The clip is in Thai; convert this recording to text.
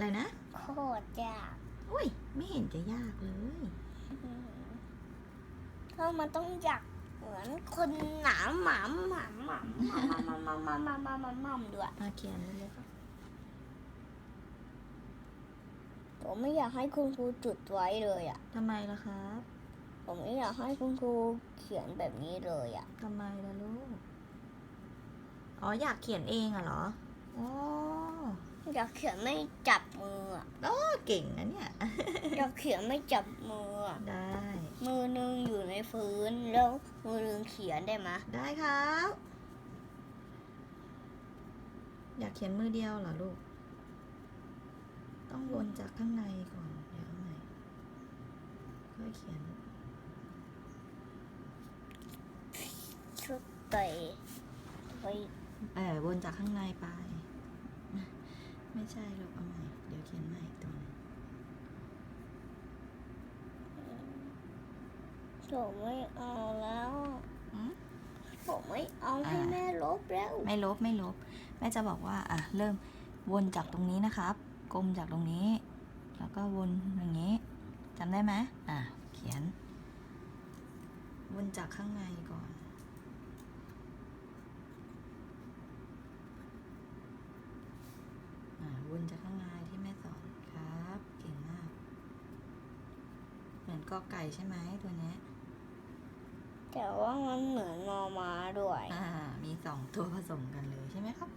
อะไรนะ โคตรยากอุ้ย ไม่เห็นจะยากเลย เพราะมันต้องอยากเหมือนคนหนามหมามหมามหมามหมามหมามหมามหมามหมามหมามหมามหมามด้วยมาเขียนเลยครับผมไม่อยากให้คุณครูจุดไว้เลยอะ ทำไมล่ะครับ ผมไม่อยากให้คุณครูเขียนแบบนี้เลยอะ ทำไมล่ะลูก อ๋ออยากเขียนเองอะเหรอ อ๋อ อยากเขียนไม่จับมืออะก็เก่งนะเนี่ยอยากเขียนไม่จับมืออะได้ มือหนึงอยู่ในพื้นแล้วมือหนึงเขียนได้ไหมได้ครับ อยากเขียนมือเดียวเหรอลูก ต้องวนจากข้างในก่อน เดี๋ยวเอาใหม่ค่อยเขียน ชุดไปไป เออวนจากข้างในไป ไม่ใช่ลูกเอาใหม่ เดี๋ยวเขียนใหม่อีกตัวหนึงผมไม่เอาแล้วอืมผมไม่เอาให้อ่าแม่ลบแล้ว ไม่ลบไม่ลบ แม่จะบอกว่า อะ เริ่มวนจากตรงนี้นะครับ กลมจากตรงนี้ แล้วก็วนอย่างนี้จำได้ไหมอะ เขียน วนจากข้างในก่อน อะวนจากข้างในที่แม่สอนครับ เก่งมาก เหมือน กอไก่ใช่ไหมตัวเนี้ยแต่ว่ามันเหมือนงอม้าด้วย อ่า มีสองตัวผสมกันเลยใช่ไหมครับ